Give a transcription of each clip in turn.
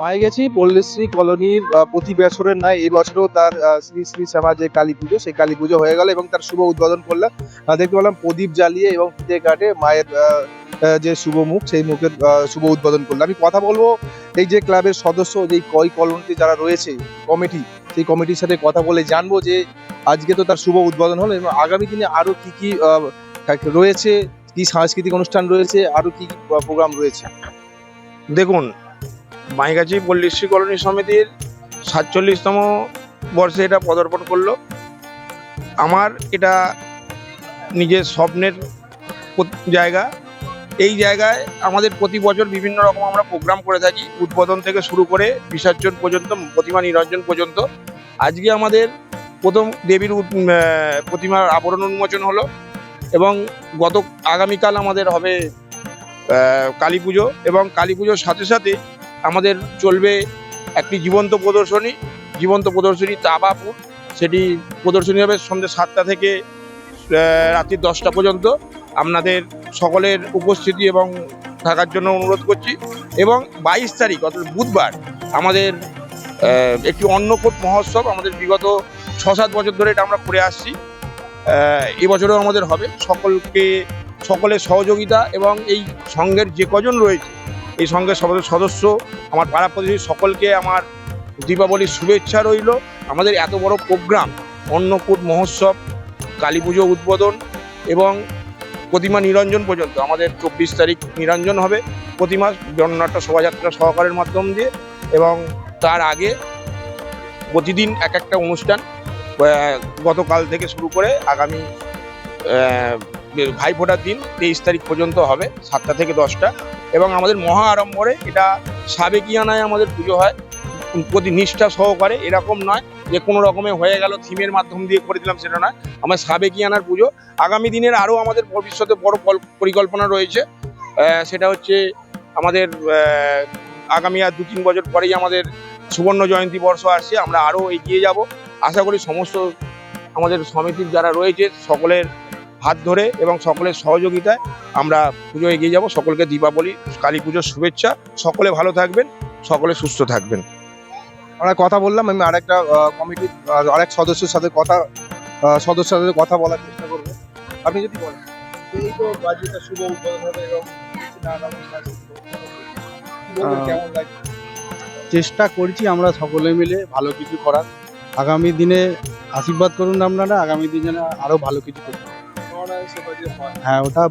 পায়ে গেছি, পল্লীশ্রী কলোনির প্রতি বছরের নাই এই বছরও তার শ্রী শ্রী শ্যামা যে কালী পুজো, সেই কালী পুজো হয়ে গেল এবং তার শুভ উদ্বোধন করলাম। দেখতে পেলাম প্রদীপ জ্বালিয়ে এবং ফিতে কাটে মায়ের যে শুভ মুখ, সেই মুখের শুভ উদ্বোধন করলাম। আমি কথা বলব এই যে ক্লাবের সদস্য, যে কই কলোনিতে যারা রয়েছে, কমিটি, সেই কমিটির সাথে কথা বলে জানব যে আজকে তো তার শুভ উদ্বোধন হলো এবং আগামী দিনে আরও কি কি রয়েছে, কি সাংস্কৃতিক অনুষ্ঠান রয়েছে, আরও কি কি প্রোগ্রাম রয়েছে? দেখুন মাইগাছি পল্লীশ্রী কলোনি সমিতির সাতচল্লিশতম বর্ষে এটা পদার্পণ করল। আমার এটা নিজের স্বপ্নের জায়গা। এই জায়গায় আমাদের প্রতি বছর বিভিন্ন রকম আমরা প্রোগ্রাম করে থাকি। উদ্বোধন থেকে শুরু করে বিসর্জন পর্যন্ত, প্রতিমা নিরঞ্জন পর্যন্ত। আজকে আমাদের প্রথম দেবীর প্রতিমার আবরণ উন্মোচন হলো এবং গত, আগামীকাল আমাদের হবে কালী পুজো এবং কালী পুজোর সাথে সাথে আমাদের চলবে একটি জীবন্ত প্রদর্শনী জীবন্ত প্রদর্শনী তাবাপুর। সেটি প্রদর্শনী হবে সন্ধ্যে সাতটা থেকে রাত্রি দশটা পর্যন্ত। আপনাদের সকলের উপস্থিতি এবং থাকার জন্য অনুরোধ করছি। এবং বাইশ তারিখ, অর্থাৎ বুধবার, আমাদের একটি অন্নকূট মহোৎসব। আমাদের বিগত ছ সাত বছর ধরে এটা আমরা করে আসছি। এবছরেও আমাদের হবে। সকলকে, সকলের সহযোগিতা এবং এই সংঘের যে কজন রয়েছে এই সংঘের সদস্য সদস্য, আমার পাড়া প্রতিবেশী সকলকে আমার দীপাবলির শুভেচ্ছা রইল। আমাদের এত বড় প্রোগ্রাম, অন্নকূট মহোৎসব, কালী পুজো উদ্বোধন এবং প্রতিমা নিরঞ্জন পর্যন্ত। আমাদের চব্বিশ তারিখ নিরঞ্জন হবে। প্রতিমা জন্মনাট্য শোভাযাত্রা সহকারের মাধ্যম দিয়ে এবং তার আগে প্রতিদিন এক একটা অনুষ্ঠান গতকাল থেকে শুরু করে আগামী ভাইফোঁটার দিন তেইশ তারিখ পর্যন্ত হবে, সাতটা থেকে দশটা। এবং আমাদের মহা আড়ম্বরে এটা সাবেকিয়ানায় আমাদের পুজো হয়। প্রতি নিষ্ঠা সহকারে, এরকম নয় যে কোনো রকমে হয়ে গেল, থিমের মাধ্যম দিয়ে করে দিলাম সেটা নয়। আমার সাবেকিয়ানার পুজো। আগামী দিনের আরও আমাদের ভবিষ্যতে বড় পরিকল্পনা রয়েছে। সেটা হচ্ছে আমাদের আগামী আর দু তিন বছর পরেই আমাদের সুবর্ণ জয়ন্তী বর্ষ আসছে, আমরা আরও এগিয়ে যাব। আশা করি সমস্ত আমাদের সমিতির যারা রয়েছে, সকলের হাত ধরে এবং সকলের সহযোগিতায় আমরা পুজো এগিয়ে যাব। সকলকে দীপাবলি কালী পুজোর শুভেচ্ছা। সকলে ভালো থাকবেন সকলে সুস্থ থাকবেন। আমরা কথা বললাম আমি আরেকটা কমিটির আরেক সদস্যের সাথে কথা সদস্যের সাথে কথা বলার চেষ্টা করব। আপনি যদি বলেন এই তো বাজিটা শুভ উদ্বোধন হবে এবং চেষ্টা করছি আমরা সকলে মিলে ভালো কিছু করার। আগামী দিনে আশীর্বাদ করুন আপনারা আগামী দিনে আরও ভালো কিছু যে হয়, ওটা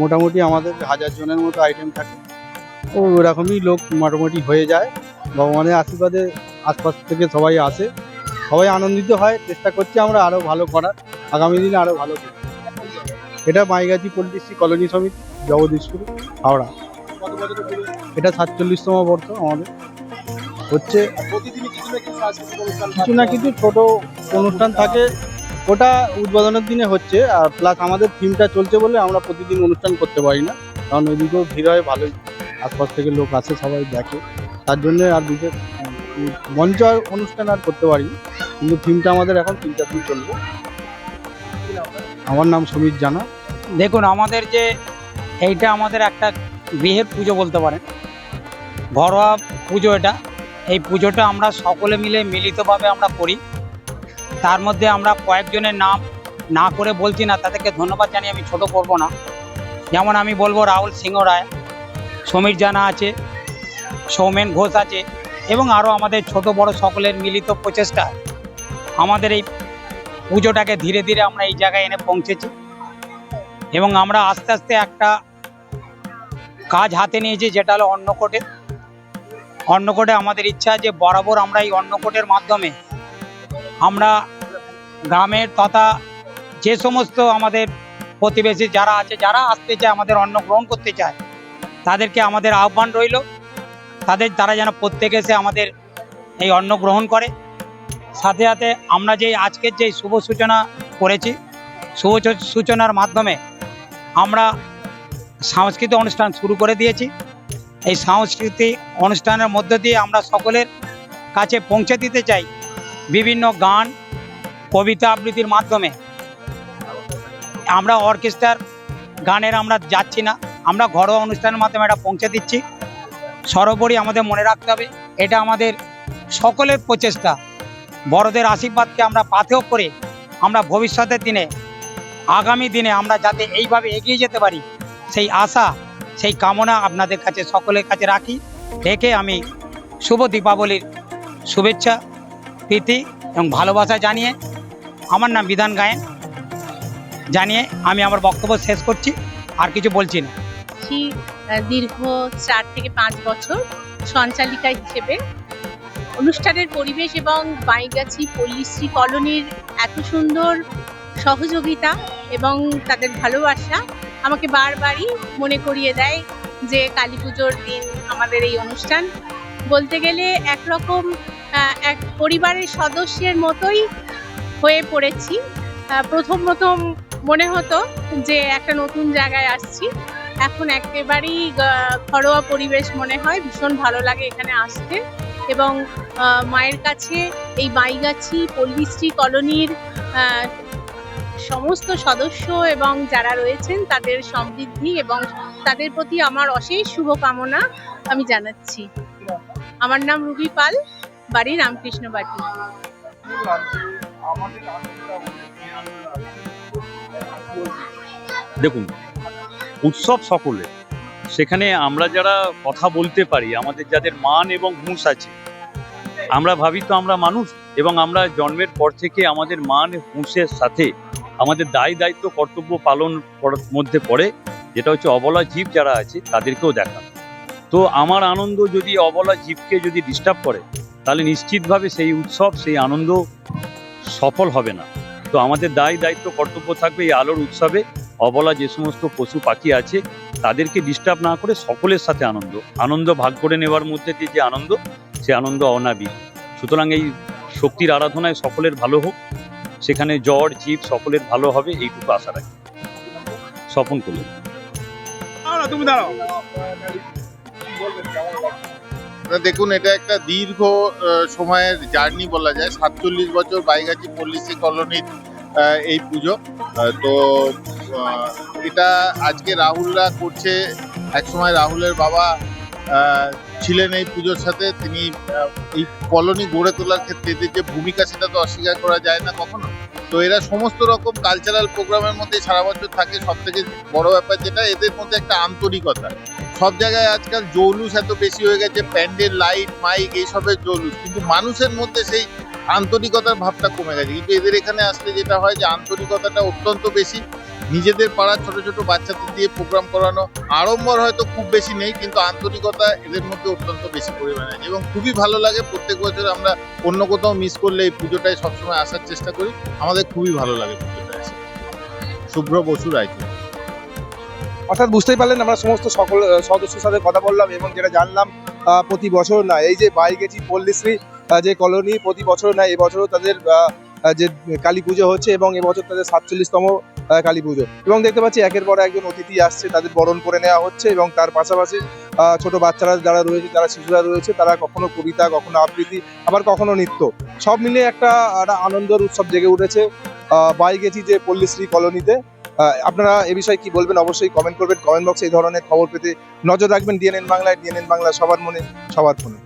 মোটামুটি আমাদের হাজার জনের মতো আইটেম থাকে। ও ওরকমই লোক মোটামুটি হয়ে যায়। ভগবানের আশীর্বাদে আশপাশ থেকে সবাই আসে। সবাই আনন্দিত হয়। চেষ্টা করছি আমরা আরও ভালো করার। আগামী দিনে আরও ভালো। এটা মাইগাছি পল্লিশ্রী কলোনি সমিতি জগদীশপুর হাওড়া? এটা সাতচল্লিশতম বর্ষ আমাদের। হচ্ছে কিছু না কিছু ছোট অনুষ্ঠান থাকে। ওটা উদ্বোধনের দিনে হচ্ছে, আর প্লাস আমাদের থিমটা চলছে বলে আমরা প্রতিদিন অনুষ্ঠান করতে পারি না। কারণ ওইদিকেও ভিড় হয়, ভালোই আশপাশ থেকে লোক আসে, সবাই দেখে। তার জন্য আর বিশেষ মঞ্চ অনুষ্ঠান আর করতে পারি। কিন্তু থিমটা আমাদের এখন তিন চার দিন চলবে। আমার নাম সমীর জানা। দেখুন, আমাদের যে, এইটা আমাদের একটা গৃহের পুজো বলতে পারেন। ঘরোয়া পুজো এটা। এই পুজোটা আমরা সকলে মিলে মিলিতভাবে আমরা করি। তার মধ্যে আমরা কয়েকজনের নাম না করে বলছি না, তাদেরকে ধন্যবাদ জানিয়ে আমি ছোট করব না। যেমন আমি বলব রাহুল সিংহ রায়, সমীর জানা আছে, সৌমেন ঘোষ আছে, এবং আরও আমাদের ছোট বড় সকলের মিলিত প্রচেষ্টা। আমাদের এই পুজোটাকে ধীরে ধীরে আমরা এই জায়গায় এনে পৌঁছেছি। এবং আমরা আস্তে আস্তে একটা কাজ হাতে নিয়েছি, যেটা হলো অন্নকোটে। অন্নকোটে আমাদের ইচ্ছা যে বরাবর আমরা এই অন্নকোটের মাধ্যমে আমরা গ্রামের তথা যে সমস্ত আমাদের প্রতিবেশী যারা আছে, যারা আসতে চায়, আমাদের অন্ন গ্রহণ করতে চায়, তাদেরকে আমাদের আহ্বান রইল। তাদের, তারা যেন প্রত্যেকে এসে আমাদের এই অন্ন গ্রহণ করে। সাথে সাথে আমরা যে আজকের যে শুভ সূচনা করেছি, শুভ সূচনার মাধ্যমে আমরা সাংস্কৃতিক অনুষ্ঠান শুরু করে দিয়েছি। এই সাংস্কৃতিক অনুষ্ঠানের মধ্য দিয়ে আমরা সকলের কাছে পৌঁছে দিতে চাই। বিভিন্ন গান, কবিতা আবৃত্তির মাধ্যমে। আমরা অর্কেস্ট্রার গানের আমরা যাচ্ছি না। আমরা ঘরোয়া অনুষ্ঠানের মাধ্যমে এটা পৌঁছে দিচ্ছি। সর্বোপরি আমাদের মনে রাখতে হবে, এটা আমাদের সকলের প্রচেষ্টা। বড়দের আশীর্বাদকে আমরা পাথেও করে আমরা ভবিষ্যতের দিনে, আগামী দিনে আমরা যাতে এইভাবে এগিয়ে যেতে পারি, সেই আশা, সেই কামনা আপনাদের কাছে, সকলের কাছে রাখি। রেখে আমি শুভ দীপাবলির শুভেচ্ছা প্রীতি এবং ভালোবাসা জানিয়ে আমার নাম বিধান গায়েন। জানিয়ে আমি আমার বক্তব্য শেষ করছি, আর কিছু বলছি না। দীর্ঘ চার থেকে পাঁচ বছর সঞ্চালিকা হিসেবে অনুষ্ঠানের পরিবেশ এবং বাইগাছি পল্লীশ্রী কলোনির এত সুন্দর সহযোগিতা এবং তাদের ভালোবাসা আমাকে বারবারই মনে করিয়ে দেয় যে কালী পুজোর দিন আমাদের এই অনুষ্ঠান। বলতে গেলে একরকম এক পরিবারের সদস্যের মতোই হয়ে পড়েছি। প্রথম প্রথম মনে হতো যে একটা নতুন জায়গায় আসছি। এখন একেবারেই ঘরোয়া পরিবেশ মনে হয়। ভীষণ ভালো লাগে এখানে আসতে এবং মায়ের কাছে এই বাইগাছি, পল্লীশ্রী কলোনির সমস্ত সদস্য এবং যারা রয়েছেন তাদের সমৃদ্ধি এবং তাদের প্রতি আমার অশেষ শুভকামনা আমি জানাচ্ছি। আমার নাম রুবি পাল। বাড়ি রামকৃষ্ণ বাটি। দেখুন, উৎসব সকলে, সেখানে আমরা যারা কথা বলতে পারি, আমাদের যাদের মান এবং হুঁশ আছে, আমরা ভাবি তো আমরা মানুষ, এবং আমরা জন্মের পর থেকে আমাদের মান, হুঁশের সাথে আমাদের দায় দায়িত্ব, কর্তব্য পালন মধ্যে পড়ে, যেটা হচ্ছে অবলা জীব যারা আছে, তাদেরকেও দেখা তো আমার আনন্দ যদি অবলা জীবকে যদি ডিস্টার্ব করে তাহলে নিশ্চিতভাবে সেই উৎসব, সেই আনন্দ সফল হবে না। তো আমাদের দায়, দায়িত্ব, কর্তব্য থাকবে এই আলোর উৎসবে। অবলা যে সমস্ত পশু পাখি আছে, তাদেরকে ডিস্টার্ব না করে সকলের সাথে আনন্দ আনন্দ ভাগ করে নেওয়ার মধ্যে দিয়ে যে আনন্দ, সে আনন্দ অনাবিল সুতরাং এই শক্তির আরাধনায় সকলের ভালো হোক, সেখানে জ্বর জীব সকলের ভালো হবে, এইটুকু আশা রাখি। স্বপন করলেন। তুমি দাঁড়াও। দেখুন, এটা একটা দীর্ঘ সময়ের জার্নি বলা যায়। সাতচল্লিশ বছর বাইগাছি পল্লীশ্রী কলোনির এই পুজো। তো এটা আজকে রাহুলরা করছে। একসময় রাহুলের বাবা ছিলেন এই পুজোর সাথে। তিনি এই কলোনি গড়ে তোলার ক্ষেত্রে এদের যে ভূমিকা, সেটা তো অস্বীকার করা যায় না কখনো। তো এরা সমস্ত রকম কালচারাল প্রোগ্রামের মধ্যে সারা বছর থাকে। সব থেকে বড় ব্যাপার যেটা, এদের মধ্যে একটা আন্তরিকতা। সব জায়গায় আজকাল জৌলুস এত বেশি হয়ে গেছে, প্যান্ডেল, লাইট, মাইক, এইসবের জৌলুস। কিন্তু মানুষের মধ্যে সেই আন্তরিকতার ভাবটা কমে গেছে। কিন্তু এদের এখানে আসলে যেটা হয় যে, আন্তরিকতাটা অত্যন্ত বেশি। নিজেদের পাড়ার ছোট ছোট বাচ্চাদের দিয়ে প্রোগ্রাম করানো আড়ম্বর হয়তো খুব বেশি নেই, কিন্তু আন্তরিকতা এদের মধ্যে অত্যন্ত বেশি পরিমাণে আছে। এবং খুবই ভালো লাগে, প্রত্যেক বছর আমরা অন্য কোথাও মিস করলে এই পুজোটায় সবসময় আসার চেষ্টা করি। আমাদের খুবই ভালো লাগে পুজোটা এসে শুভ্র বসু রায়চৌধুরী। অর্থাৎ বুঝতেই পারলেন আমরা সমস্ত সকল সদস্যের সাথে কথা বললাম এবং যেটা জানলাম প্রতি বছর না এই যে বাই গেছি পল্লীশ্রী যে কলোনি প্রতি বছর না এবছরও তাদের যে কালী পুজো হচ্ছে এবং এবছর তাদের সাতচল্লিশতম কালী পুজো। এবং দেখতে পাচ্ছি একের পর একজন অতিথি আসছে তাদের বরণ করে নেওয়া হচ্ছে এবং তার পাশাপাশি ছোট বাচ্চারা যারা রয়েছে যারা শিশুরা রয়েছে তারা কখনো কবিতা কখনো আবৃত্তি আবার কখনো নৃত্য। সব মিলিয়ে একটা আনন্দের উৎসব জেগে উঠেছে আহ, বাই গেছি যে পল্লীশ্রী কলোনিতে। আপনারা এ বিষয়ে কি বলবেন? অবশ্যই কমেন্ট করবেন। কমেন্ট বক্সে এই ধরনের খবর পেতে নজর রাখবেন। ডিএনএন বাংলায় ডিএনএন বাংলা সবার মনে, সবার ফোনে